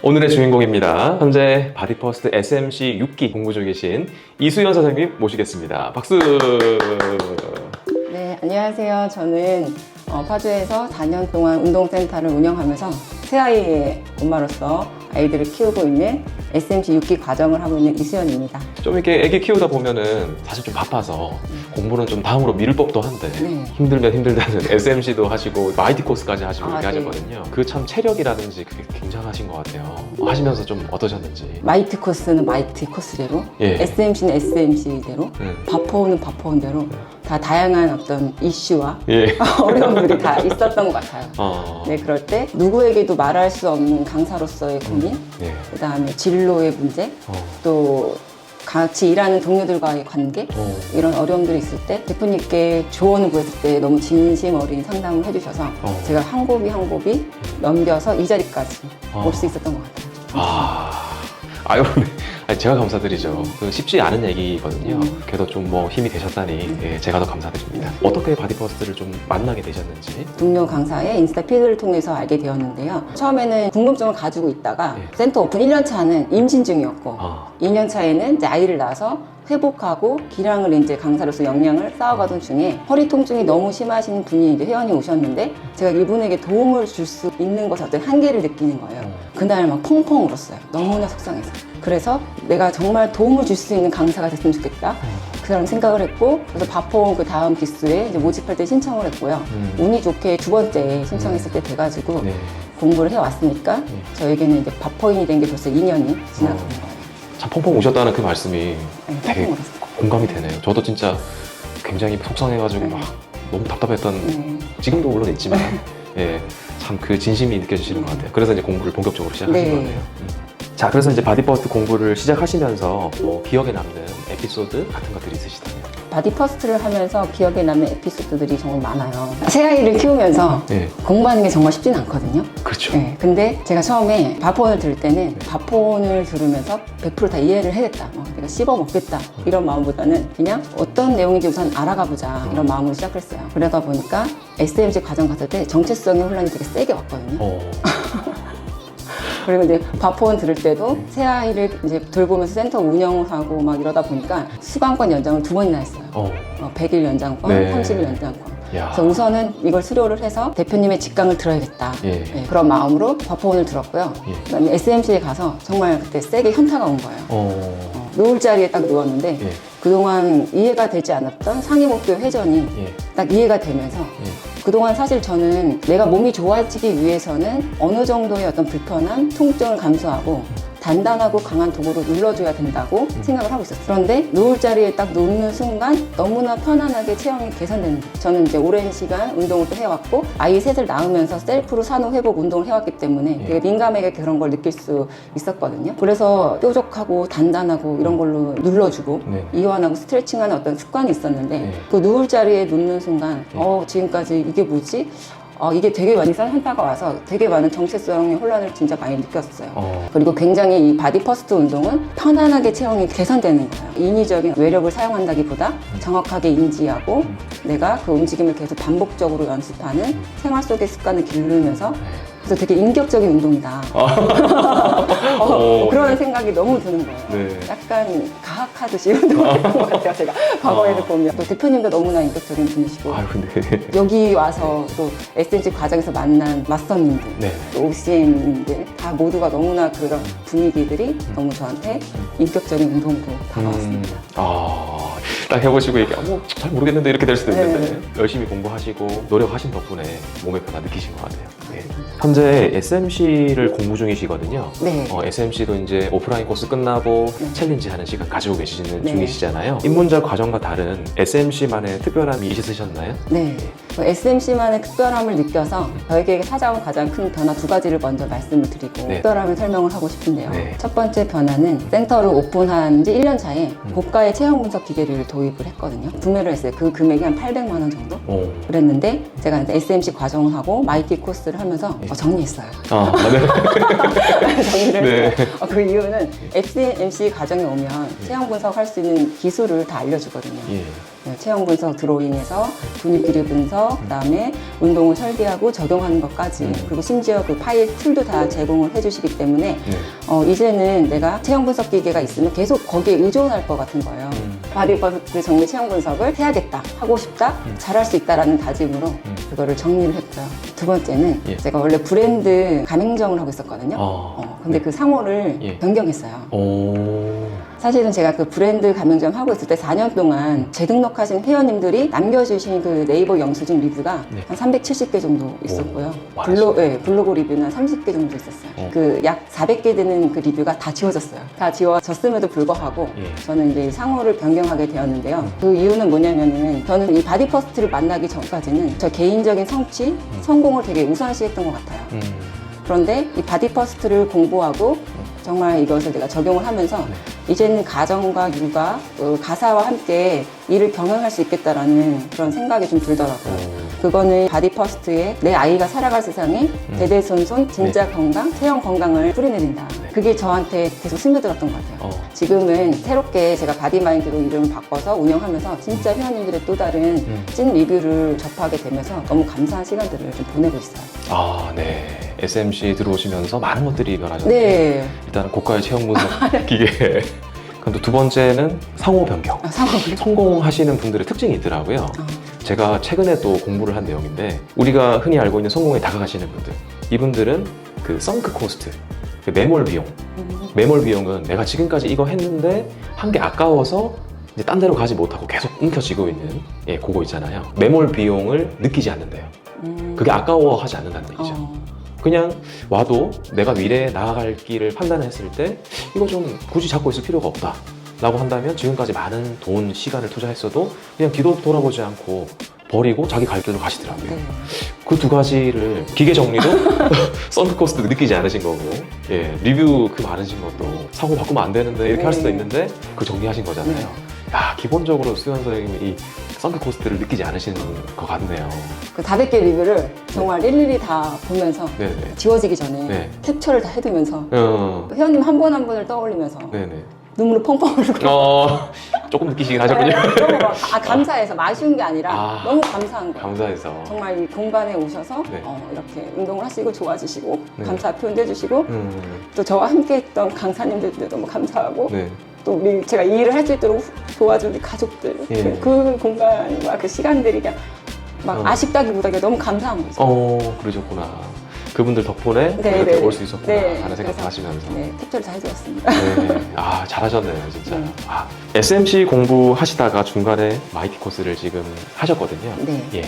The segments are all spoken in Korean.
오늘의 주인공입니다. 현재 바디퍼스트 SMC 6기 공부 중에 계신 이수연 선생님 모시겠습니다. 박수! 네, 안녕하세요. 저는 어, 파주에서 4년 동안 운동센터를 운영하면서 새 아이의 엄마로서 아이들을 키우고 있는 SMC 6기 과정을 하고 있는 이수연입니다. 좀 이렇게 애기 키우다 보면은 사실 좀 바빠서 공부는 좀 다음으로 미룰 법도 한데 네. 힘들면 힘들다는 SMC도 하시고 마이티 코스까지 하시고 아, 이렇게 네. 하셨거든요. 그 참 체력이라든지 그게 굉장하신 것 같아요. 하시면서 좀 어떠셨는지. 마이트 코스는 마이트 코스대로, 예. SMC는 SMC대로, 네. 바포는 바포원대로 다 다양한 어떤 이슈와 예. 어려움들이 다 있었던 것 같아요. 어. 네, 그럴 때 누구에게도 말할 수 없는 강사로서의 고민, 네. 그 다음에 진로의 문제, 어. 또 같이 일하는 동료들과의 관계, 어. 이런 어려움들이 있을 때 대표님께 조언을 구했을 때 너무 진심 어린 상담을 해주셔서 어. 제가 한 곱이 한 곱이 넘겨서 이 자리까지 어. 올수 있었던 것 같아요. 아, 아유, 네. 아니, 제가 감사드리죠. 그 쉽지 않은 얘기거든요. 음. 그래도 좀 뭐 힘이 되셨다니 예, 제가 더 감사드립니다. 어떻게 바디퍼스트를 좀 만나게 되셨는지. 동료 강사의 인스타 피드를 통해서 알게 되었는데요. 처음에는 궁금증을 가지고 있다가 네. 센터 오픈 1년 차는 임신 중이었고 아, 2년 차에는 이제 아이를 낳아서 회복하고 기량을 이제 강사로서 역량을 쌓아가던 중에 허리 통증이 너무 심하신 분이 이제 회원이 오셨는데 제가 이분에게 도움을 줄 수 있는 것에 어떤 한계를 느끼는 거예요. 그날 막 펑펑 울었어요. 너무나 속상해서. 그래서 내가 정말 도움을 줄 수 있는 강사가 됐으면 좋겠다. 그런 생각을 했고 그래서 바포온 그 다음 기수에 이제 모집할 때 신청을 했고요. 음. 운이 좋게 두 번째 신청했을 때 돼가지고 네. 공부를 해왔으니까 네. 저에게는 이제 바포인이 된 게 벌써 2년이 지나간 어. 거예요. 참 펑펑 우셨다는 그 말씀이 네, 되게 펑펑 울었어요. 공감이 되네요. 저도 진짜 굉장히 속상해가지고 네. 막 너무 답답했던 네. 지금도 물론 있지만 예, 참 그 진심이 느껴지시는 것 같아요. 그래서 이제 공부를 본격적으로 시작하신 네. 거네요. 음. 자, 그래서 이제 바디퍼스트 공부를 시작하시면서 뭐 기억에 남는 에피소드 같은 것들이 있으시다면? 바디 퍼스트를 하면서 기억에 남는 에피소드들이 정말 많아요. 새 아이를 키우면서 네, 공부하는 게 정말 쉽진 않거든요. 그렇죠. 네, 근데 제가 처음에 바폰을 들을 때는 바폰을 들으면서 100%다 이해를 해야겠다. 어, 내가 씹어 먹겠다. 이런 마음보다는 그냥 어떤 내용인지 우선 알아가 보자. 이런 마음으로 시작했어요. 그러다 보니까 SMC 과정 갔을 때 정체성의 혼란이 되게 세게 왔거든요. 어, 그리고 이제 바폰 들을 때도 새 아이를 이제 돌보면서 센터 운영을 하고 막 이러다 보니까 수강권 연장을 두 번이나 했어요. 어, 어, 100일 연장권, 네. 30일 연장권. 야. 그래서 우선은 이걸 수료를 해서 대표님의 직강을 들어야겠다. 예. 네, 그런 마음으로 바포원을 들었고요. 예. 그다음에 SMC에 가서 정말 그때 세게 현타가 온 거예요. 어, 어, 누울 자리에 딱 누웠는데 예, 그동안 이해가 되지 않았던 상위 목표 회전이 예, 딱 이해가 되면서 예. 그동안 사실 저는 내가 몸이 좋아지기 위해서는 어느 정도의 어떤 불편함, 통증을 감수하고 단단하고 강한 도구로 눌러줘야 된다고 생각을 하고 있었어요. 그런데 누울 자리에 딱 눕는 순간 너무나 편안하게 체형이 개선되는 거예요. 저는 이제 오랜 시간 운동을 또 해왔고 아이 셋을 낳으면서 셀프로 산후 회복 운동을 해왔기 때문에 되게 민감하게 그런 걸 느낄 수 있었거든요. 그래서 뾰족하고 단단하고 이런 걸로 눌러주고 네. 이완하고 스트레칭하는 어떤 습관이 있었는데 네. 그 누울 자리에 눕는 순간 네. 어 지금까지 이게 뭐지? 어, 이게 되게 많이 싼 현타가 와서 되게 많은 정체성의 혼란을 진짜 많이 느꼈어요. 어, 그리고 굉장히 이 바디 퍼스트 운동은 편안하게 체형이 개선되는 거예요. 인위적인 외력을 사용한다기보다 정확하게 인지하고 내가 그 움직임을 계속 반복적으로 연습하는 생활 속의 습관을 기르면서 그래서 되게 인격적인 운동이다. 어, 어. 그런 생각이 너무 드는 거예요. 네. 약간 가학하듯이 운동을 했던 것 같아요. 제가 과거에도 어. 보면 또 대표님도 너무나 인격적인 분이시고 아유, 근데. 여기 와서 또 SNG 과정에서 만난 마스터님들 네. 또 OCM님들 다 모두가 너무나 그런 분위기들이 너무 저한테 인격적인 운동으로 다가왔습니다. 음, 아, 딱 해보시고 얘기, 아, 뭐, 잘 모르겠는데 이렇게 될 수도 네. 있는데, 열심히 공부하시고, 노력하신 덕분에 몸의 변화 느끼신 것 같아요. 네. 현재 SMC를 공부 중이시거든요. 네. 어, SMC도 이제 오프라인 코스 끝나고 네. 챌린지 하는 시간 가지고 계시는 네. 중이시잖아요. 입문자 과정과 다른 SMC만의 특별함이 있으셨나요? 네. SMC만의 특별함을 느껴서 저에게 찾아온 가장 큰 변화 두 가지를 먼저 말씀을 드리고 네. 특별함을 설명을 하고 싶은데요. 네. 첫 번째 변화는 센터를 오픈한 지 1년 차에 음. 고가의 체형 분석 기계를 도입을 했거든요. 구매를 했어요. 그 금액이 한 800만 원 정도? 오. 그랬는데 제가 이제 SMC 과정을 하고 마이티 코스를 하면서 네. 어, 정리했어요. 아, 네. 정리를 네. 했어요. 어, 그 이유는 SMC 과정에 오면 체형 분석할 수 있는 기술을 다 알려주거든요. 예. 네, 체형 분석 드로잉에서 근육 비례 분석, 그다음에 운동을 설계하고 적용하는 것까지 음. 그리고 심지어 그 파일 툴도 다 제공을 해주시기 때문에 네. 어, 이제는 내가 체형 분석 기계가 있으면 계속 거기에 의존할 것 같은 거예요. 음. 바디버스 정밀 체형 분석을 해야겠다, 하고 싶다, 음. 잘할 수 있다라는 다짐으로 음. 그거를 정리를 했고요. 두 번째는 예. 제가 원래 브랜드 가맹점을 하고 있었거든요. 어. 어, 근데 그 상호를 예. 변경했어요. 오. 사실은 제가 그 브랜드 가맹점 하고 있을 때 4년 동안 재등록하신 회원님들이 남겨주신 그 네이버 영수증 리뷰가 네. 한 370개 정도 있었고요. 오, 블로, 네, 블로그 리뷰는 한 30개 정도 있었어요. 어. 그약 400개 되는 그 리뷰가 다 지워졌어요. 다 지워졌음에도 불구하고 예. 음. 저는 이제 상호를 변경하게 되었는데요. 그 이유는 뭐냐면은 저는 이 바디퍼스트를 만나기 전까지는 저 개인적인 성취, 성공을 되게 우선시했던 것 같아요. 음. 그런데 이 바디퍼스트를 공부하고 정말 이것을 내가 적용을 하면서 네. 이제는 가정과 육아, 또 가사와 함께 일을 병행할 수 있겠다라는 그런 생각이 좀 들더라고요. 오. 그거는 바디 퍼스트에 내 아이가 살아갈 세상에 대대손손 진짜 건강, 체형 건강을 뿌리내린다. 네. 그게 저한테 계속 스며들었던 것 같아요. 어. 지금은 새롭게 제가 바디마인드로 이름을 바꿔서 운영하면서 진짜 회원님들의 또 다른 음. 찐 리뷰를 접하게 되면서 너무 감사한 시간들을 좀 보내고 있어요. 아, 네. SMC 들어오시면서 많은 것들이 변하셨네요. 네. 일단은 고가의 체형 분석 기계. 그럼 또두 번째는 상호 변경. 아, 상황을. 성공하시는 분들의 특징이 있더라고요. 어. 제가 최근에 또 공부를 한 내용인데 우리가 흔히 알고 있는 성공에 다가가시는 분들 이분들은 그 썬크 코스트 그 매몰 비용 음. 매몰 비용은 내가 지금까지 이거 했는데 한 게 아까워서 이제 딴 데로 가지 못하고 계속 움켜쥐고 있는 예 그거 있잖아요 매몰 비용을 느끼지 않는데요 음. 그게 아까워하지 않는다는 얘기죠 어. 그냥 와도 내가 미래에 나아갈 길을 판단했을 때 이거 좀 굳이 잡고 있을 필요가 없다 라고 한다면 지금까지 많은 돈, 시간을 투자했어도 그냥 뒤도 돌아보지 않고 버리고 자기 갈 길로 가시더라고요. 네. 그두 가지를 기계 정리도 썬크 코스트 느끼지 않으신 거고 예, 리뷰 그 많으신 것도 사고 바꾸면 안 되는데 이렇게 할 수도 네. 있는데 그 정리하신 거잖아요. 네. 야 기본적으로 수현 선생님이 이 썬크 코스트를 느끼지 않으시는 것 같네요. 그 다백 개 리뷰를 정말 일일이 다 보면서 네네. 지워지기 전에 네. 캡처를 다 해두면서 어, 회원님 한 분 한 분을 떠올리면서 네네. 눈물을 펑펑 흘리고 어, 조금 느끼시긴 하셨군요. 너무 막, 아, 감사해서 아쉬운 게 아니라 아. 너무 감사한 거예요. 감사해서. 정말 이 공간에 오셔서 네. 어, 이렇게 운동을 하시고 좋아지시고 네. 감사 표현도 해주시고 음, 또 저와 함께했던 강사님들도 너무 감사하고 네. 또 우리 제가 이 일을 할 수 있도록 도와준 우리 가족들 예. 그, 그 공간과 그 시간들이 그냥 막 어. 아쉽다기보다 그냥 너무 감사한 거죠. 어, 그러셨구나. 그분들 덕분에 네, 이렇게 네. 올 수 있었구나 네, 하는 생각도 그래서, 하시면서. 네, 캡처를 다 해주었습니다. 네. 아, 잘하셨네요, 진짜. 네. 아, SMC 공부하시다가 중간에 마이티 코스를 지금 하셨거든요. 네. 예.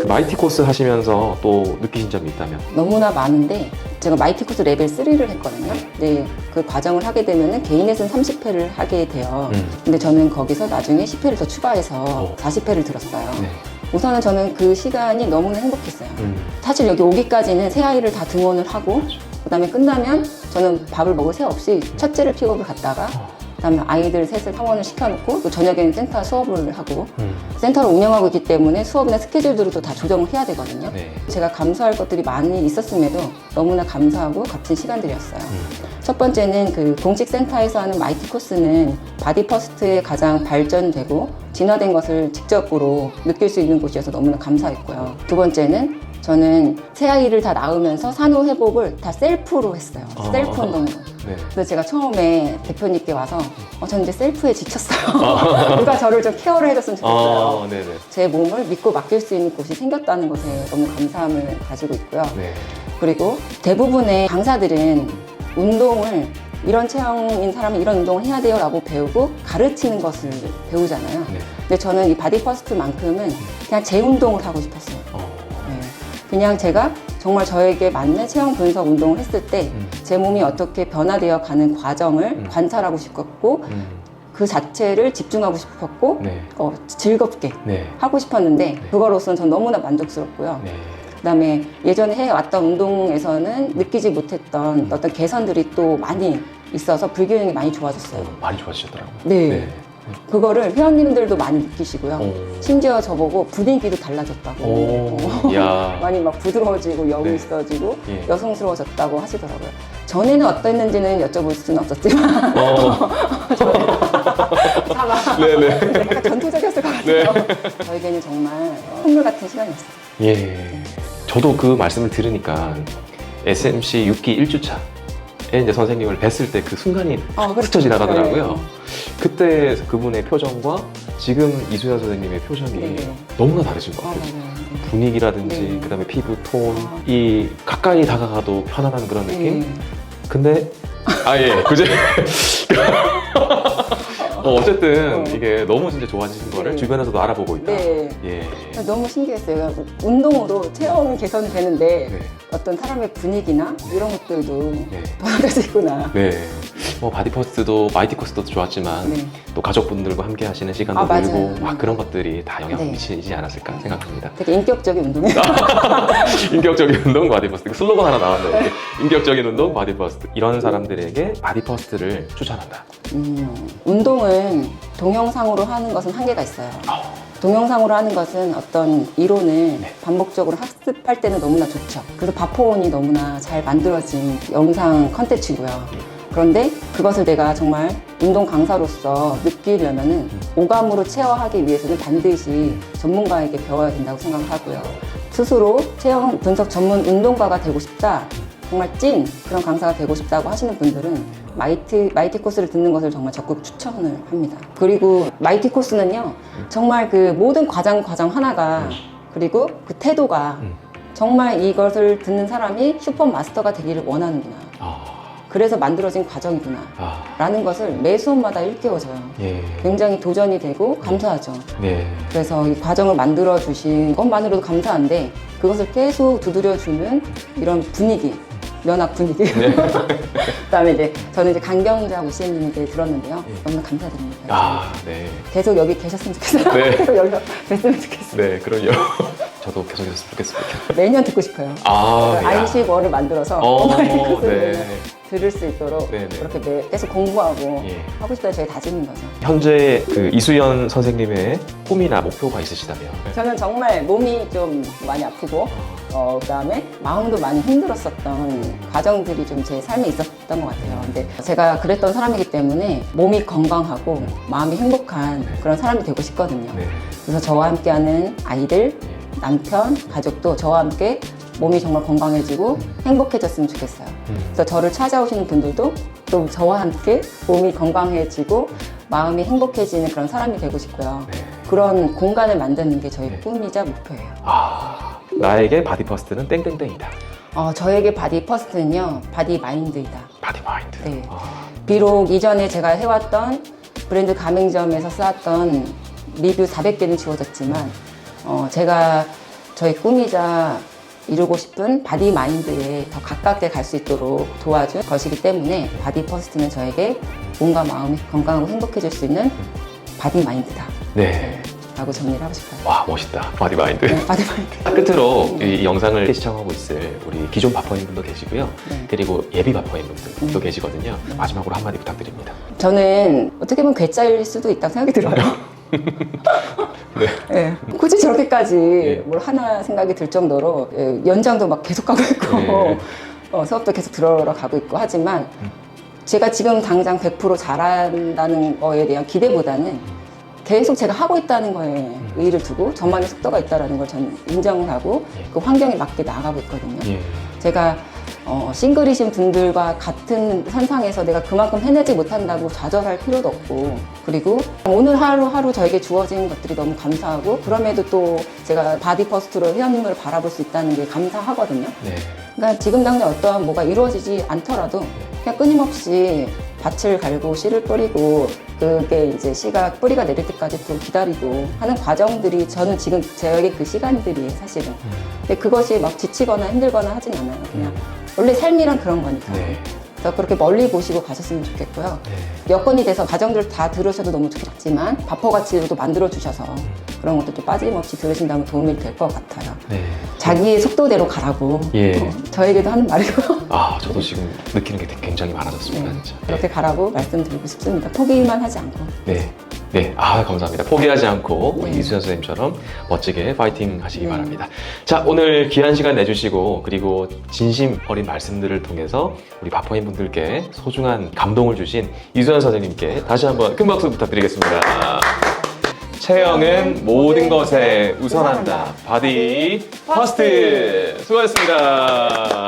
그 마이티 코스 하시면서 또 느끼신 점이 있다면? 너무나 많은데 제가 마이티 코스 레벨 3를 했거든요. 네, 그 과정을 하게 되면은 개인에서는 30회를 하게 돼요. 음. 근데 저는 거기서 나중에 10회를 더 추가해서 오. 40회를 들었어요. 네. 우선은 저는 그 시간이 너무나 행복했어요. 음. 사실 여기 오기까지는 새 아이를 다 등원을 하고 그다음에 끝나면 저는 밥을 먹을 새 없이 첫째를 픽업을 갔다가 어. 그다음에 아이들 셋을 상원을 시켜놓고 또 저녁에는 센터 수업을 하고 음. 센터를 운영하고 있기 때문에 수업이나 스케줄들도 다 조정을 해야 되거든요. 네. 제가 감수할 것들이 많이 있었음에도 너무나 감사하고 값진 시간들이었어요. 음. 첫 번째는 그 공식 센터에서 하는 마이티 코스는 바디 퍼스트에 가장 발전되고 진화된 것을 직접으로 느낄 수 있는 곳이어서 너무나 감사했고요. 두 번째는 저는 새 아이를 다 낳으면서 산후 회복을 다 셀프로 했어요. 아. 셀프 운동으로. 네. 그래서 제가 처음에 대표님께 와서 어, 저는 이제 셀프에 지쳤어요. 누가 저를 좀 케어를 해줬으면 좋겠어요. 아, 네네. 제 몸을 믿고 맡길 수 있는 곳이 생겼다는 것에 너무 감사함을 가지고 있고요. 네. 그리고 대부분의 강사들은 운동을 이런 체형인 사람은 이런 운동을 해야 돼요 라고 배우고 가르치는 것을 배우잖아요. 네. 근데 저는 이 바디 퍼스트만큼은 그냥 제 운동을 하고 싶었어요. 어. 네. 그냥 제가 정말 저에게 맞는 체형 분석 운동을 했을 때제 음. 몸이 어떻게 변화되어 가는 과정을 음. 관찰하고 싶었고 음. 그 자체를 집중하고 싶었고 네. 어, 즐겁게 네. 하고 싶었는데 그거로서는 전 너무나 만족스럽고요. 네. 그다음에 예전에 해왔던 운동에서는 느끼지 못했던 어떤 개선들이 또 많이 있어서 불균형이 많이 좋아졌어요. 어, 많이 좋아지셨더라고요. 네. 그거를 회원님들도 많이 느끼시고요. 오. 심지어 저보고 분위기도 달라졌다고. 오. 어, 야. 많이 막 부드러워지고 여우 네. 있어지고 예. 여성스러워졌다고 하시더라고요. 전에는 어땠는지는 여쭤볼 수는 없었지만 어. 사막. 네네. 약간 전투적이었을 것 같아요. 저에게는 정말 선물 같은 시간이었어요. 예. 저도 그 말씀을 들으니까 SMC 6기 1주차에 이제 선생님을 뵀을 때 그 순간이 어, 그렇죠. 스쳐 지나가더라고요. 네. 그때 그분의 표정과 지금 이수연 선생님의 표정이 네, 네. 너무나 다르신 것 어, 같아요. 맞아요. 분위기라든지 네. 그다음에 피부 톤, 아. 이 가까이 다가가도 편안한 그런 느낌. 네. 근데 아 예 그제 어, 어쨌든 어. 이게 너무 진짜 좋아지신 거를 네. 주변에서도 알아보고 있다. 네. 예. 너무 신기했어요. 운동으로 체형이 개선이 되는데 네. 어떤 사람의 분위기나 이런 것들도 네. 있구나. 네. 뭐 바디퍼스트도 마이티 코스도 좋았지만 네. 또 가족분들과 함께 하시는 시간도 아, 맞아요. 늘고 막 그런 것들이 다 영향을 네. 미치지 않았을까 생각합니다. 되게 인격적인 운동이에요. 인격적인 운동 바디퍼스트 슬로건 하나. 이렇게. 인격적인 운동 바디퍼스트 이런 사람들에게 바디퍼스트를 추천한다. 음, 운동은 동영상으로 하는 것은 한계가 있어요. 아, 동영상으로 하는 것은 어떤 이론을 네. 반복적으로 학습할 때는 너무나 좋죠. 그래서 바포원이 너무나 잘 만들어진 영상 컨텐츠고요. 그런데 그것을 내가 정말 운동 강사로서 느끼려면은 오감으로 체화하기 위해서는 반드시 전문가에게 배워야 된다고 생각을 하고요. 스스로 체형 분석 전문 운동가가 되고 싶다. 정말 찐 그런 강사가 되고 싶다고 하시는 분들은 마이티, 마이티 코스를 듣는 것을 정말 적극 추천을 합니다. 그리고 마이티 코스는요, 정말 그 모든 과정 과정 하나가 그리고 그 태도가 음. 정말 이것을 듣는 사람이 슈퍼 마스터가 되기를 원하는구나. 아, 그래서 만들어진 과정이구나. 아, 라는 것을 매 수업마다 일깨워져요. 예, 굉장히 도전이 되고 감사하죠. 네, 그래서 이 과정을 만들어 주신 것만으로도 감사한데 그것을 계속 두드려 주는 이런 분위기 면학 분위기 그다음에 이제 저는 이제 강경자 오씨님께 들었는데요 예. 너무 감사드립니다 아, 네, 계속 여기 계셨으면 좋겠어요 네. 계속 여기서 뵀으면 좋겠어요 네, 그럼요. 저도 계속 있었으면 좋겠습니다. 매년 듣고 싶어요 아, 야. 아이식어를 만들어서 어, 오마이갓을 네. 들을 수 있도록 네, 네. 그렇게 매- 계속 공부하고 예. 하고 싶다는 저희 다짐인 거죠 현재 그 이수연 선생님의 꿈이나 목표가 있으시다면 저는 정말 몸이 좀 많이 아프고 어, 그다음에 마음도 많이 힘들었었던 과정들이 좀 제 삶에 있었던 것 같아요. 근데 제가 그랬던 사람이기 때문에 몸이 건강하고 마음이 행복한 그런 사람이 되고 싶거든요. 네, 그래서 저와 함께하는 아이들, 예. 남편, 가족도 저와 함께 몸이 정말 건강해지고 행복해졌으면 좋겠어요. 음. 그래서 저를 찾아오시는 분들도 또 저와 함께 몸이 건강해지고 마음이 행복해지는 그런 사람이 되고 싶고요. 네. 그런 공간을 만드는 게 저희 네. 꿈이자 목표예요. 아, 나에게 바디 퍼스트는 땡땡땡이다. 어, 저에게 바디 퍼스트는요, 바디 마인드이다. 바디 마인드. 네. 아, 비록 이전에 제가 해왔던 브랜드 가맹점에서 쌓았던 리뷰 400개는 지워졌지만, 어, 제가 저희 꿈이자 이루고 싶은 바디 마인드에 더 가깝게 갈 수 있도록 도와준 것이기 때문에 바디 퍼스트는 저에게 몸과 마음이 건강하고 행복해질 수 있는 바디 마인드다. 네. 라고 정리를 하고 싶어요. 와, 멋있다. 바디 마인드. 네, 바디 마인드. 딱 끝으로 이 영상을 시청하고 있을 우리 기존 바퍼인 분도 계시고요. 네. 그리고 예비 바퍼인 분들도 음. 계시거든요. 마지막으로 한마디 부탁드립니다. 저는 어떻게 보면 괴짜일 수도 있다고 생각이 들어요. 네. 굳이 저렇게까지 예. 뭘 하나 생각이 들 정도로 예, 연장도 막 계속 가고 있고 예. 어, 수업도 계속 들어가고 있고 하지만 음. 제가 지금 당장 100% 잘한다는 거에 대한 기대보다는 계속 제가 하고 있다는 거에 음. 의의를 두고 저만의 속도가 있다는 걸 저는 인정을 하고 예. 그 환경에 맞게 나아가고 있거든요. 예. 제가 어, 싱글이신 분들과 같은 선상에서 내가 그만큼 해내지 못한다고 좌절할 필요도 없고 그리고 오늘 하루하루 저에게 주어진 것들이 너무 감사하고 그럼에도 또 제가 바디 퍼스트로 회원님을 바라볼 수 있다는 게 감사하거든요. 네. 그러니까 지금 당장 어떠한 뭐가 이루어지지 않더라도 그냥 끊임없이 밭을 갈고 씨를 뿌리고 그게 이제 씨가 뿌리가 내릴 때까지 또 기다리고 하는 과정들이 저는 지금 저에게 그 시간들이 사실은. 근데 그것이 막 지치거나 힘들거나 하진 않아요 그냥. 원래 삶이란 그런 거니까. 네. 그래서 그렇게 멀리 보시고 가셨으면 좋겠고요 네. 여건이 돼서 과정들 다 들으셔도 너무 좋겠지만 바퍼같이도 만들어 주셔서 그런 것도 또 빠짐없이 들으신다면 도움이 될 것 같아요 네. 자기의 속도대로 가라고 예. 어, 저에게도 하는 말이고요 아, 저도 지금 느끼는 게 굉장히 많아졌습니다, 네, 진짜. 그렇게 가라고 말씀드리고 싶습니다. 포기만 하지 않고. 네. 네, 아 감사합니다. 포기하지 않고 네. 이수연 선생님처럼 멋지게 파이팅 하시기 네. 바랍니다. 자, 오늘 귀한 시간 내주시고 그리고 진심 어린 말씀들을 통해서 우리 바포인 분들께 소중한 감동을 주신 이수연 선생님께 다시 한번 큰 박수 부탁드리겠습니다. 체형은 모든 것에 우선한다. 바디 퍼스트. 수고하셨습니다.